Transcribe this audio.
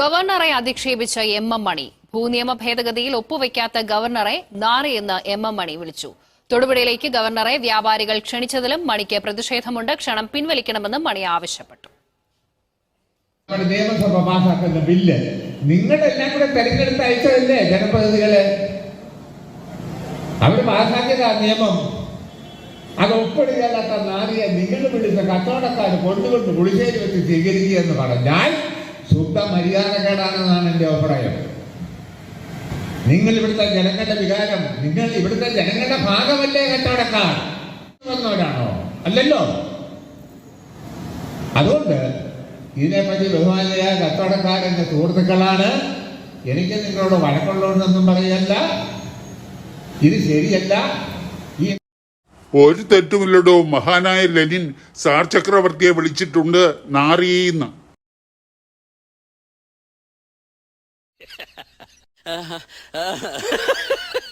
ഗവർണറെ അധിക്ഷേപിച്ച M M മണി ഭൂനിയമ ഭേദഗതിയിൽ ഒപ്പുവെക്കാത്ത ഗവർണറെ നാറിയെന്ന് M M മണി വിളിച്ചു. തൊടുപുഴയിലേക്ക് ഗവർണറെ വ്യാപാരികൾ ക്ഷണിച്ചതിലും മണിക്ക് പ്രതിഷേധമുണ്ട്. ക്ഷണം പിൻവലിക്കണമെന്നും മണി ആവശ്യപ്പെട്ടു. നിയമസഭ പാസാക്കുന്ന ബില്ല് നിങ്ങളെല്ലാം കൂടെ തെരഞ്ഞെടുത്ത് അയച്ചതല്ലേ ജനപ്രതിനിധികൾ? അവർ ആ നിയമം. അത് ഒപ്പിടുകയല്ലാത്ത നാരിയെ നിങ്ങൾ വിളിച്ച കച്ചവടക്കാർ കൊണ്ടുകൊണ്ട് പുളിശ്ശേരി വെച്ച് സ്വീകരിക്കുക എന്ന് പറഞ്ഞാൽ ശുദ്ധ മര്യാദക്കേടാണെന്നാണ് എന്റെ അഭിപ്രായം. നിങ്ങൾ ഇവിടുത്തെ ജനങ്ങളുടെ വികാരം നിങ്ങൾ ഇവിടുത്തെ ജനങ്ങളുടെ ഭാഗമല്ലേ കച്ചവടക്കാർ? വന്നവരാണോ? അല്ലല്ലോ. അതുകൊണ്ട് ഇതിനെപ്പറ്റി ബഹുമാനിയായ കച്ചവടക്കാരന്റെ സുഹൃത്തുക്കളാണ് എനിക്ക് നിങ്ങളോട് വഴക്കുള്ളതെന്നൊന്നും പറയല്ല. ഇത് ശരിയല്ല. ഈ ഒരു തെറ്റുമില്ലടോ. മഹാനായ ലെനിൻ സാർ ചക്രവർത്തിയെ വിളിച്ചിട്ടുണ്ട് നാറിയെന്ന്. uh-huh. Uh-huh.